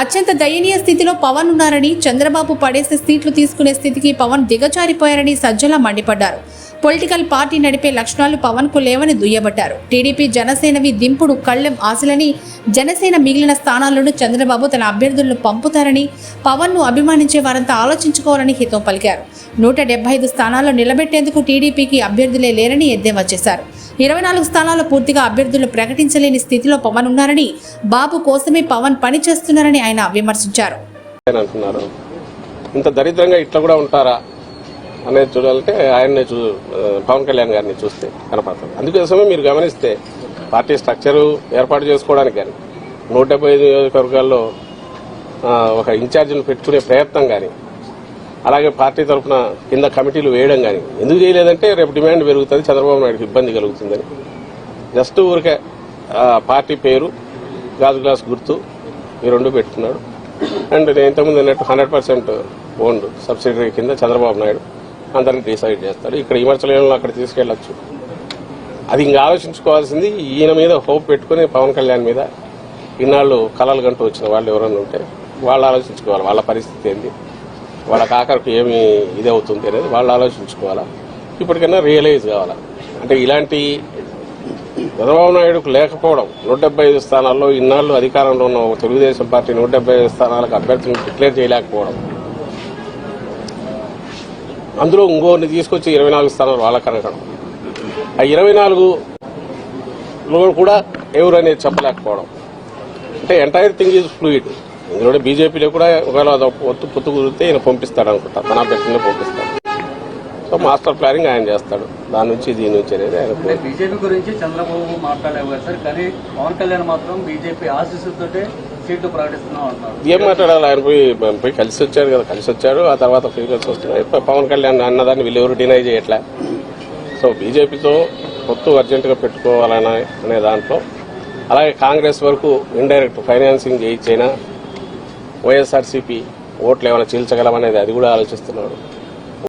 అత్యంత దయనీయ స్థితిలో పవన్ ఉన్నారని చంద్రబాబు పడేసే సీట్లు తీసుకునే స్థితికి పవన్ దిగజారిపోయారని సజ్జల మండిపడ్డారు. పొలిటికల్ పార్టీ నడిపే లక్షణాలు పవన్కు లేవని దుయ్యబట్టారు. టీడీపీ జనసేనవి దింపుడు కళ్ళెం ఆశలని జనసేన మిగిలిన స్థానాల్లోనూ చంద్రబాబు తన అభ్యర్థులను పంపుతారని పవన్ను అభిమానించే వారంతా ఆలోచించుకోవాలని హితం పలికారు. నూట డెబ్బై ఐదు స్థానాల్లో నిలబెట్టేందుకు టీడీపీకి అభ్యర్థులే లేరని ఎద్దేవా చేశారు. ఇరవై నాలుగు స్థానాల్లో పూర్తిగా అభ్యర్థులు ప్రకటించలేని స్థితిలో పవన్ ఉన్నారని బాబు కోసమే పవన్ పని చేస్తున్నారని ఆయన విమర్శించారు. అంటున్నారు. ఇంత దరిద్రంగా ఇట్లా కూడా ఉంటారా అనేది చూడాలంటే ఆయన్నే చూ పవన్ కళ్యాణ్ గారిని చూస్తే కనపడుతుంది అందుకోసమే మీరు గమనిస్తే పార్టీ స్ట్రక్చరు ఏర్పాటు చేసుకోవడానికి కానీ నూట డెబ్బై ఐదు నియోజకవర్గాల్లో ఒక ఇన్ఛార్జిని పెట్టుకునే ప్రయత్నం కానీ అలాగే పార్టీ తరఫున కింద కమిటీలు వేయడం కానీ ఎందుకు చేయలేదంటే రేపు డిమాండ్ పెరుగుతుంది చంద్రబాబు నాయుడుకి ఇబ్బంది కలుగుతుందని. జస్ట్ ఊరికే పార్టీ పేరు గాజు గ్లాస్ గుర్తు ఈ రెండు పెట్టుకున్నాడు. అండ్ నేను ఇంతకుముందు అన్నట్టు హండ్రెడ్ పర్సెంట్ ఓన్డ్ సబ్సిడరీ కింద చంద్రబాబు నాయుడు అందరికి డిసైడ్ చేస్తాడు. ఇక్కడ విమర్శలను అక్కడ తీసుకెళ్ళొచ్చు అది ఇంకా ఆలోచించుకోవాల్సింది ఈయన మీద హోప్ పెట్టుకుని పవన్ కళ్యాణ్ మీద ఇన్నాళ్ళు కళలు గంటూ వచ్చిన వాళ్ళు ఎవరైనా ఉంటే వాళ్ళు ఆలోచించుకోవాలి వాళ్ళ పరిస్థితి ఏంటి వాళ్ళకి ఆఖరికి ఏమి ఇది అవుతుంది అనేది వాళ్ళు ఆలోచించుకోవాలా. ఇప్పటికైనా రియలైజ్ కావాలా. అంటే ఇలాంటి చంద్రబాబు నాయుడుకు లేకపోవడం నూట డెబ్బై ఐదు స్థానాల్లో ఇన్నాళ్ళు అధికారంలో ఉన్న తెలుగుదేశం పార్టీ నూట డెబ్బై ఐదు స్థానాలకు అభ్యర్థులను డిక్లేర్ చేయలేకపోవడం. అందులో ఇంకోరిని తీసుకొచ్చి ఇరవై నాలుగు స్థానాలు వాళ్ళకి అనగడం ఆ ఇరవై నాలుగులో కూడా ఎవరు అనేది చెప్పలేకపోవడం. అంటే ఎంటైర్ థింగ్ ఈజ్ ఫ్లూయిడ్ ఇందులో బీజేపీలో కూడా ఒకవేళ అది ఒత్తు పొత్తు కుదిరితే ఈయన పంపిస్తాడు అనుకుంటా. తన అభ్యర్థిని పంపిస్తాడు. సో మాస్టర్ ప్లానింగ్ ఆయన చేస్తాడు. దాని నుంచి దీని నుంచి అనేది ఆయన బీజేపీ గురించి చంద్రబాబు మాట్లాడలేవు కదా సార్ కానీ పవన్ కళ్యాణ్ మాత్రం బీజేపీ ఆశీస్సులతోటే సీట్లు ప్రకటిస్తున్నాం ఏం మాట్లాడాలి? ఆయన పోయి పోయి కలిసి వచ్చాడు కదా కలిసి వచ్చాడు. ఆ తర్వాత ఫిగర్స్ వస్తున్నాయి పవన్ కళ్యాణ్ అన్నదాన్ని వీళ్ళు ఎవరు డినై చేయట్లే. సో బీజేపీతో పొత్తు అర్జెంటుగా పెట్టుకోవాలనే అనే దాంట్లో అలాగే కాంగ్రెస్ వరకు ఇండైరెక్ట్ ఫైనాన్సింగ్ చేయించైనా వైఎస్ఆర్సీపీ ఓట్లు ఏమైనా చీల్చగలమనేది అది కూడా ఆలోచిస్తున్నాడు.